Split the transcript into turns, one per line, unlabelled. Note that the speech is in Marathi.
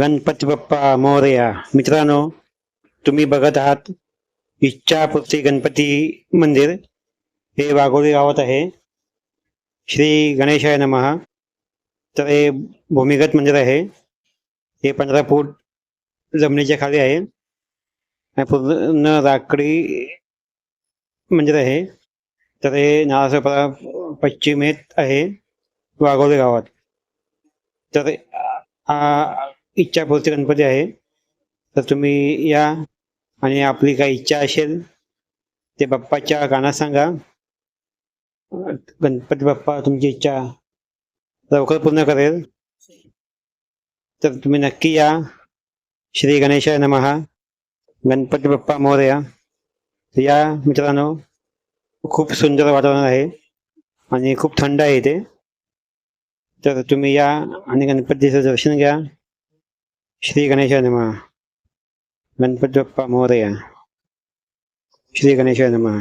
गणपती बाप्पा मोरया मित्रांनो तुम्ही बघत आहात इच्छापूर्ती गणपती मंदिर. हे वाघोली गावात आहे. श्री गणेशाय नमहा तर हे भूमिगत मंदिर आहे. हे पंधरा फूट जमिनीच्या खाली आहे. पूर्ण राखडी मंदिर आहे. तर हे नालासोपारा पश्चिमेत आहे वाघोळी गावात. तर हा इच्छापूर्ती गणपती आहे. तर तुम्ही या आणि आपली काही इच्छा असेल ते बाप्पाच्या गाणं सांगा. गणपती बाप्पा तुमची इच्छा लवकर पूर्ण करेल. तर तुम्ही नक्की या. श्री गणेशाय नमहा गणपती बाप्पा मोरया या मित्रांनो खूप सुंदर वातावरण आहे आणि खूप थंड आहे इथे. तर तुम्ही या आणि गणपतीचं दर्शन घ्या. श्री गणेशाय नमः गणपती बाप्पा मोरया श्री गणेशाय नमः